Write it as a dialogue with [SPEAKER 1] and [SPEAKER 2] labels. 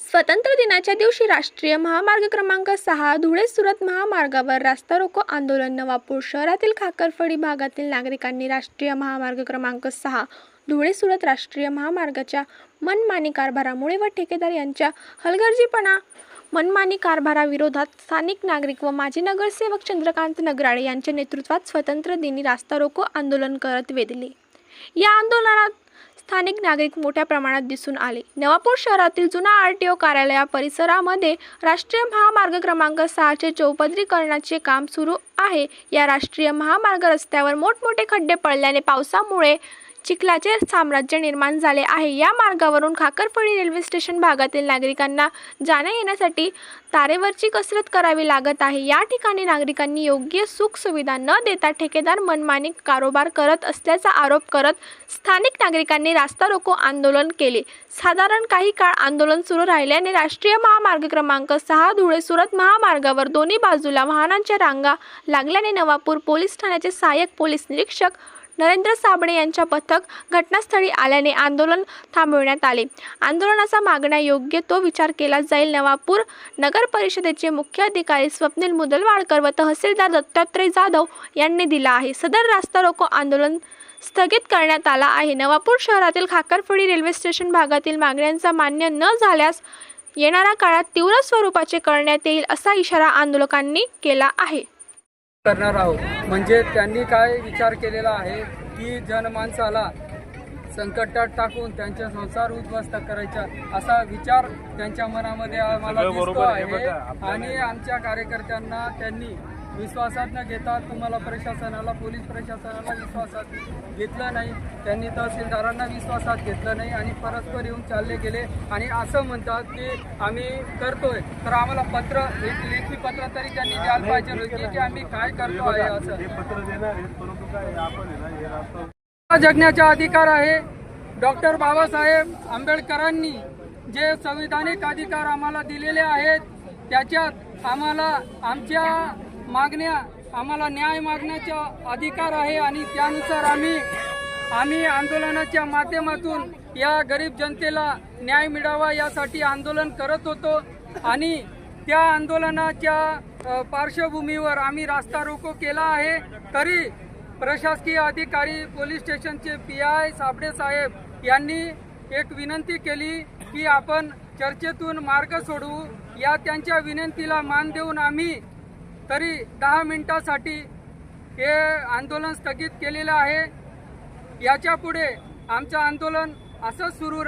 [SPEAKER 1] स्वातंत्र्य दिनाच्या दिवशी राष्ट्रीय महामार्ग क्रमांक सहा धुळे सुरत महामार्गावर रास्ता रोको आंदोलन. नवापूर शहरातील खाकरफडी भागातील नागरिकांनी राष्ट्रीय महामार्ग क्रमांक सहा धुळे सुरत राष्ट्रीय महामार्गाच्या मनमानी कारभारामुळे व ठेकेदार यांच्या हलगर्जीपणा मनमानी कारभाराविरोधात स्थानिक नागरिक व माजी नगरसेवक चंद्रकांत नगराळे यांच्या नेतृत्वात स्वतंत्र दिनी रास्ता रोको आंदोलन करत वेधले. या आंदोलनात स्थानिक नागरिक मोठ्या प्रमाणात दिसून आले. नवापूर शहरातील जुना आर टी ओ कार्यालया परिसरामध्ये राष्ट्रीय महामार्ग क्रमांक सहाचे चौपदरीकरणाचे काम सुरू आहे. या राष्ट्रीय महामार्ग रस्त्यावर मोठमोठे खड्डे पडल्याने पावसामुळे चिखलाचे साम्राज्य निर्माण झाले आहे. या मार्गावरून खाकरफळी रेल्वे स्टेशन भागातील नागरिकांना जाण्या येण्यासाठी तारेवरची कसरत करावी लागत आहे. या ठिकाणी नागरिकांनी योग्य सुख सुविधा न देता ठेकेदार मनमानी कारोबार करत असल्याचा आरोप करत स्थानिक नागरिकांनी रास्ता रोको आंदोलन केले. साधारण काही काळ आंदोलन सुरू राहिल्याने राष्ट्रीय महामार्ग क्रमांक सहा धुळे सुरत महामार्गावर दोन्ही बाजूला वाहनांच्या रांगा लागल्याने नवापूर पोलीस ठाण्याचे सहाय्यक पोलीस निरीक्षक नरेंद्र साबणे यांच्या पथक घटनास्थळी आल्याने आंदोलन थांबवण्यात आले. आंदोलनाचा मागण्या योग्य तो विचार केला जाईल. नवापूर नगर परिषदेचे मुख्य अधिकारी स्वप्नील मुदलवाडकर व तहसीलदार दत्तात्रय जाधव यांनी दिला आहे. सदर रास्ता रोको आंदोलन स्थगित करण्यात आला आहे. नवापूर शहरातील खाकरफळी रेल्वे स्टेशन भागातील मागण्यांचा मान्य न झाल्यास येणाऱ्या काळात तीव्र स्वरूपाचे करण्यात येईल असा इशारा आंदोलकांनी केला आहे.
[SPEAKER 2] करणार आहोत म्हणजे त्यांनी काय विचार केलेला आहे की जनमानसाला संकटात टाकून त्यांचे संसार उद्ध्वस्त करायचा असा विचार त्यांच्या मनामध्ये आम्हाला दिसतो
[SPEAKER 3] आहे.
[SPEAKER 2] आणि आमच्या कार्यकर्त्यांना त्यांनी विश्वासात न घेता तुम्हाला प्रशासनाला पोलीस प्रशासनाला विश्वासात घेतलं नाही. त्यांनी तहसीलदारांना विश्वासात घेतलं नाही आणि परस्पर येऊन चालले गेले. आणि असं म्हणतात की आम्ही करतोय. तर आम्हाला पत्र एक लेखी पत्र तरी त्यांनी द्यायला पाहिजे होते की आम्ही काय करतो आहे असं जगण्याचा अधिकार आहे. डॉक्टर बाबासाहेब आंबेडकरांनी जे संविधानिक अधिकार आम्हाला दिलेले आहेत त्याच्यात आम्हाला आमच्या मागण्या आम्हाला न्याय मागण्याचा अधिकार आहे आणि त्यानुसार आम्ही आम्ही आंदोलनाच्या माध्यमातून या गरीब जनतेला न्याय मिळावा यासाठी आंदोलन करत होतो आणि त्या आंदोलनाच्या पार्श्वभूमीवर आम्ही रास्ता रोको केला आहे. तरी प्रशासकीय अधिकारी पोलीस स्टेशनचे पी आय साबडे साहेब यांनी एक विनंती केली की आपण चर्चेतून मार्ग सोडवू. या त्यांच्या विनंतीला मान देऊन आम्ही तरी दहा मिनिटासाठी हे आंदोलन स्थगित केलेलं आहे. याच्यापुढे आमचं आंदोलन असंच सुरू राह